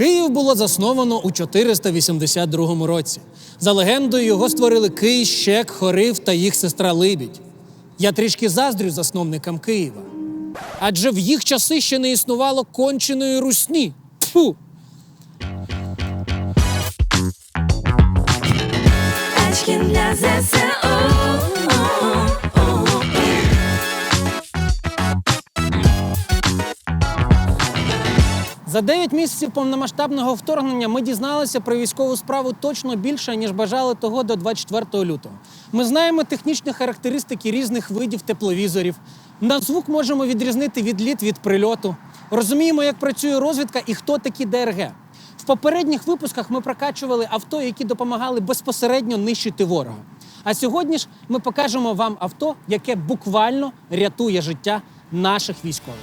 Київ було засновано у 482 році. За легендою, його створили Кий, Щек, Хорив та їх сестра Либідь. Я трішки заздрю засновникам Києва. Адже в їх часи ще не існувало конченої русні. Очки для ЗСУ. За 9 місяців повномасштабного вторгнення ми дізналися про військову справу точно більше, ніж бажали того до 24 лютого. Ми знаємо технічні характеристики різних видів тепловізорів. На звук можемо відрізнити відліт від прильоту. Розуміємо, як працює розвідка і хто такі ДРГ. В попередніх випусках ми прокачували авто, які допомагали безпосередньо нищити ворога. А сьогодні ж ми покажемо вам авто, яке буквально рятує життя наших військових.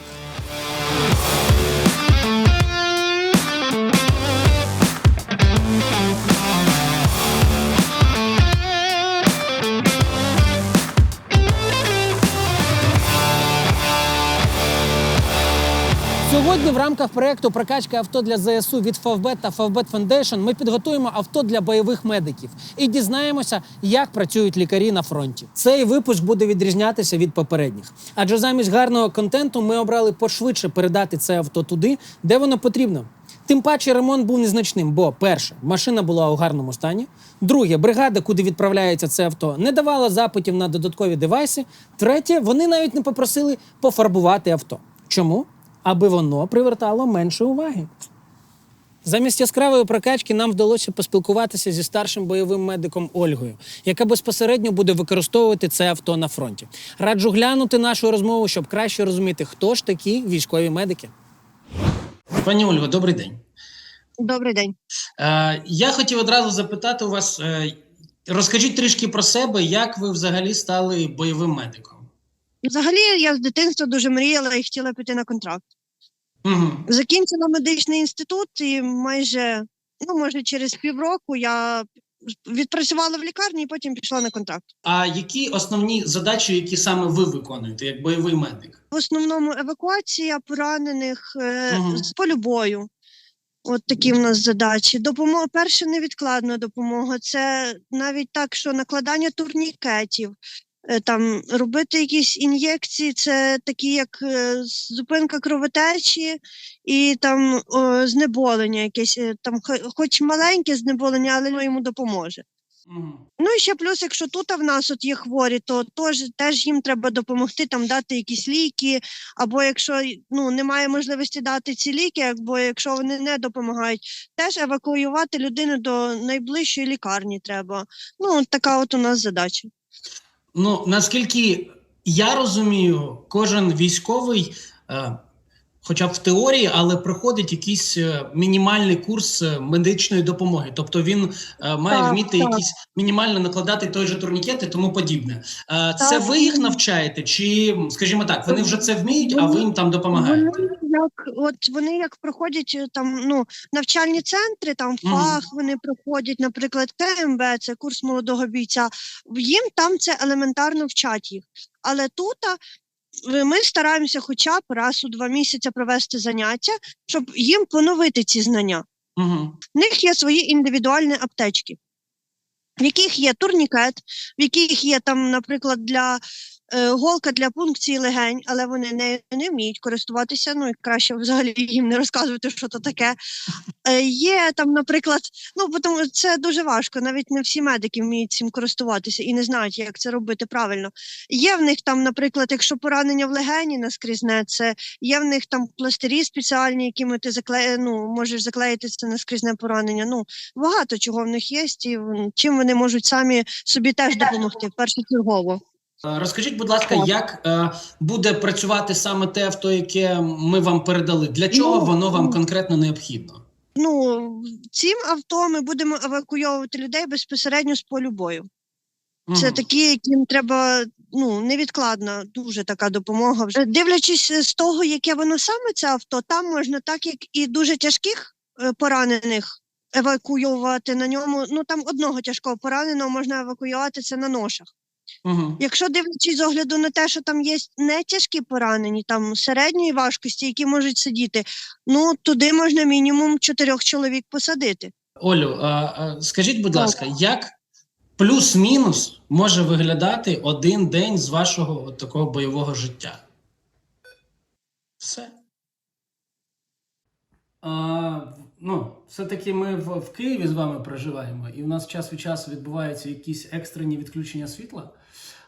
Сьогодні в рамках проекту прокачка авто для ЗСУ від Favbet та Favbet Foundation ми підготуємо авто для бойових медиків і дізнаємося, як працюють лікарі на фронті. Цей випуск буде відрізнятися від попередніх, адже замість гарного контенту ми обрали пошвидше передати це авто туди, де воно потрібно. Тим паче ремонт був незначним, бо перше, машина була у гарному стані. Друге, бригада, куди відправляється це авто, не давала запитів на додаткові девайси. Третє, вони навіть не попросили пофарбувати авто. Чому? Аби воно привертало менше уваги. Замість яскравої прокачки нам вдалося поспілкуватися зі старшим бойовим медиком Ольгою, яка безпосередньо буде використовувати це авто на фронті. Раджу глянути нашу розмову, щоб краще розуміти, хто ж такі військові медики. Пані Ольго, добрий день. Добрий день. Е, я хотів одразу запитати у вас: е, розкажіть трішки про себе, як ви взагалі стали бойовим медиком? Взагалі, я з дитинства дуже мріяла і хотіла піти на контракт. Угу. Закінчила медичний інститут, і майже, ну може, через півроку я відпрацювала в лікарні і потім пішла на контракт. А які основні задачі, які саме ви виконуєте як бойовий медик? В основному евакуація поранених е, Мгм. з полю бою. От такі в нас задачі. Допомога, перша невідкладна допомога. Це навіть так, що накладання турнікетів, там робити якісь ін'єкції, це такі, як е, зупинка кровотечі і там о, знеболення, якесь е, там, хоч маленьке знеболення, але воно йому допоможе. Угу. Ну і ще плюс, якщо тут в нас от є хворі, то теж, теж їм треба допомогти там дати якісь ліки, або якщо ну немає можливості дати ці ліки, або якщо вони не допомагають, теж евакуювати людину до найближчої лікарні треба. Ну така от у нас задача. Ну наскільки я розумію, кожен військовий, е, хоча б в теорії, але проходить якийсь е, мінімальний курс е, медичної допомоги. Тобто він е, має Так, вміти так. якісь мінімально накладати той же турнікет і тому подібне. Це Так. ви їх навчаєте, чи скажімо так, вони вже це вміють, а ви їм там допомагаєте? Вони як от вони як проходять там ну навчальні центри, там фах вони проходять, наприклад, КМБ, це курс молодого бійця. Їм там це елементарно вчать їх. Але тут ми стараємося хоча б раз у два місяці провести заняття, щоб їм поновити ці знання. Угу. В них є свої індивідуальні аптечки, в яких є турнікет, в яких є там, наприклад, для е, голка для пункції легень, але вони не, не вміють користуватися. Ну і краще взагалі їм не розказувати, що то таке. Е, є там, наприклад, ну бо тому це дуже важко. Навіть не всі медики вміють цим користуватися і не знають, як це робити правильно. Є в них там, наприклад, якщо поранення в легені наскрізне, це є в них там пластирі спеціальні, якими ти заклеє, ну, можеш заклеїти це наскрізне поранення. Ну багато чого в них є, і чим вони можуть самі собі теж допомогти першочергово. Е, Розкажіть, будь ласка, Так. як е, буде працювати саме те авто, яке ми вам передали? Для чого Ну, воно вам ну. конкретно необхідно? Ну цим авто ми будемо евакуйовувати людей безпосередньо з полю бою. Це такі, яким треба ну невідкладна, дуже така допомога. Вже дивлячись е, з того, яке воно саме це авто, там можна так як і дуже тяжких е, поранених евакуювати на ньому. Ну там одного тяжкого пораненого можна евакуювати це на ношах. Угу. Якщо дивлячись з огляду на те, що там є не тяжкі поранені, там середньої важкості, які можуть сидіти, ну туди можна мінімум чотирьох чоловік посадити. Олю, а, а, скажіть, будь Так. ласка, як плюс-мінус може виглядати один день з вашого от такого бойового життя? Все. А, ну, все-таки ми в, в Києві з вами проживаємо, і у нас час від часу відбуваються якісь екстрені відключення світла.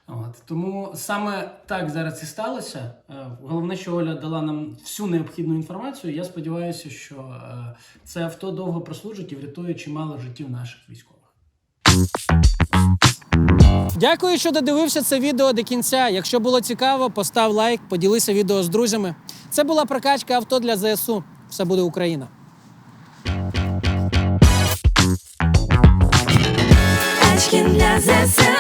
От, тому саме так зараз і сталося. Е, Головне, що Оля дала нам всю необхідну інформацію. Я сподіваюся, що е, це авто довго прослужить і врятує чимало життів наших військових. Дякую, що додивився це відео до кінця. Якщо було цікаво, постав лайк, поділися відео з друзями. Це була прокачка авто для ЗСУ. Все буде Україна. Тачки для ЗСУ